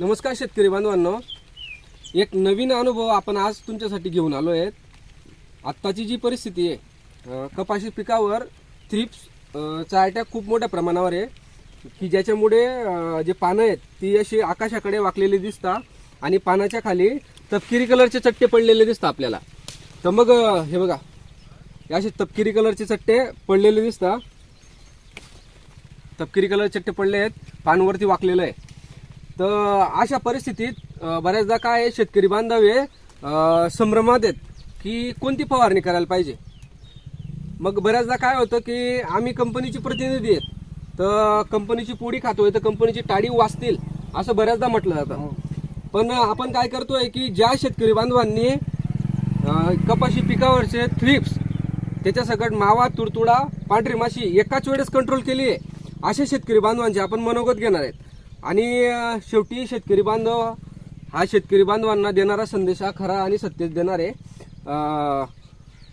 नमस्कार शेतकरी बांधवांनो. एक नवीन अनुभव आपण आज तुमच्यासाठी घेऊन आलो आहेत. आत्ताची जी परिस्थिती आहे कपाशी पिकावर थ्रिप्स चा अटॅक खूप मोठ्या प्रमाणावर आहे. की ज्याच्यामुळे जे पानं आहेत ती अशी आकाशाकडे वाकलेली दिसतात आणि पानाच्या खाली तपकिरी कलरचे चट्टे पडलेले दिसतात आपल्याला. तर मग हे बघा हे असे तपकिरी कलरचे चट्टे पडलेले दिसतात तपकिरी कलर चट्टे पडले आहेत पानवरती वाकलेलं आहे. तर अशा परिस्थितीत बऱ्याचदा काय आहे, शेतकरी बांधव हे संभ्रमात आहेत की कोणती फवारणी करायला पाहिजे? मग बऱ्याचदा काय होतं की आम्ही कंपनीचे प्रतिनिधी आहेत. तर कंपनीची पोळी खातोय तर कंपनीची टाळी वाचतील असं बऱ्याचदा म्हटलं जातं. पण आपण काय करतोय की ज्या शेतकरी बांधवांनी कपाशी पिकावरचे थ्रिप्स त्याच्या सकट मावा तुडतुडा पांढरी माशी एकाच वेळेस कंट्रोल केली आहे अशा शेतकरी बांधवांचे आपण मनोगत घेणार आहेत. आणि शेवटी शेतकरी बांधव हा शेतकरी बांधवांना देणारा संदेश हा खरा आणि सत्यच देणार. आहे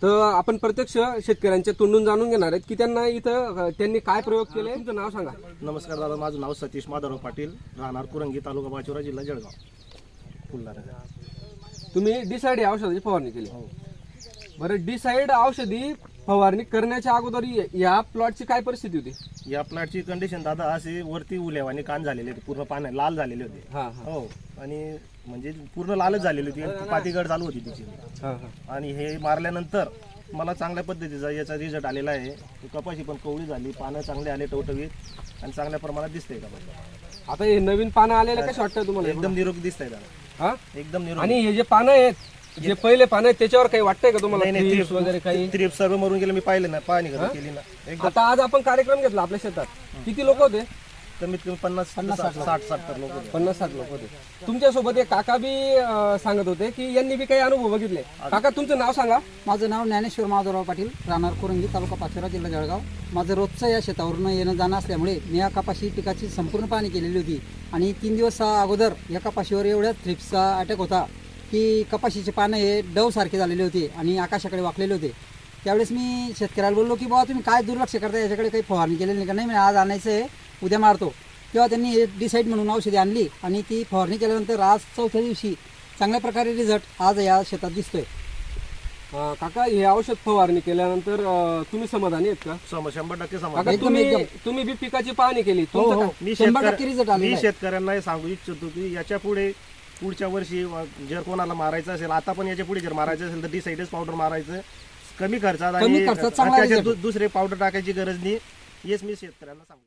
तर आपण प्रत्यक्ष शेतकऱ्यांच्या तोंडून जाणून घेणार आहेत की त्यांना इथं त्यांनी काय प्रयोग केले? तुमचं नाव सांगा. नमस्कार दादा माझं नाव सतीश माधवराव पाटील राहणार कुरंगी तालुका बाचुरा जिल्हा जळगाव. तुम्ही डिसाईड या औषधाची फवारणी केली. बरं डिसाईड औषधी फवारणी करण्याच्या अगोदर या प्लॉटची काय परिस्थिती होती? या प्लॅटची कंडिशन दादा असे वरती उल्यावाने कान झालेले होते पूर्ण पाण्या लाल झालेले होते. हा हा. हो आणि म्हणजे पूर्ण लालच झालेली होती पातीगड चालू होती तिची. हा हा. आणि हे मारल्यानंतर मला चांगल्या पद्धतीचा याचा रिझल्ट आलेला आहे. कपाशी पण कवळी झाली पानं चांगले आले टवटवीत आणि चांगल्या प्रमाणात दिसतंय कपाशी आता हे नवीन पानं आलेले कसे वाटतं तुम्हाला? एकदम निरोगी दिसतंय दादा. हा? एकदम निरोगी. आणि हे जे पानं आहेत जे पहिले पानं आहेत त्याच्यावर काही वाटतंय का तुम्हाला? नाही नाही thrips वगैरे काही? त्रिप सर्व मरून गेलं मी पाहिलं ना पाहणी कधी केली ना. एकदम आता आज आपण कार्यक्रम घेतला आपल्या शेतात. किती लोक होते? कमीत कमी पन्नास साठ सत्तर लोक होते. पन्नास साठ लोक होते. तुमच्यासोबत एक काका बी अं, सांगत होते की यांनी बी काही अनुभव बघितले. काका तुमचं नाव सांगा. माझं नाव ज्ञानेश्वर माधवराव पाटील राहणार कुरंगी तालुका पाचोरा जिल्हा जळगाव. माझं रोजचं या शेतावरून येणं जाणं असल्यामुळे मी या कपाशी पिकाची संपूर्ण पाहणी केलेली होती. आणि तीन दिवस अगोदर या कपाशीवर एवढ्या थ्रिप्सचा अटॅक होता. की कपाशीचे पानं हे डवसारखे झालेले होते आणि आकाशाकडे वाकलेले होते. त्यावेळेस मी शेतकऱ्याला बोललो की बाबा तुम्ही काय दुर्लक्ष करता याच्याकडे काही फवारणी केलेली नाही का? नाही मी आज आणायचं आहे उद्या मारतो. तेव्हा त्यांनी हे डिसाईड म्हणून औषधी आणली आणि ती फवारणी केल्यानंतर आज चौथ्या दिवशी चांगल्या प्रकारे रिझल्ट आज या शेतात दिसतोय. अं, काका हे औषध फवारणी केल्यानंतर अं, तुम्ही समाधानी आहेत का? सम- शंभर टक्के काका समाधान एकदम, तुम्ही एकदम. तुम्ही बी पिकाची पाहणी केली. हो तुमचं हो काय? मी शंभर टक्के रिझल्ट मी आलेला आहे. शेतकऱ्यांना हे सांगू इच्छितो की याच्यापुढे पुढच्या वर्षी जर कोणाला मारायचं असेल आता पण याच्यापुढे जर मारायचं असेल तर डिसाइडस पावडर मारायचं. कमी खर्चात आणि दुसरे पावडर टाकायची गरज नाही. हेच मी शेतकऱ्यांना सांगू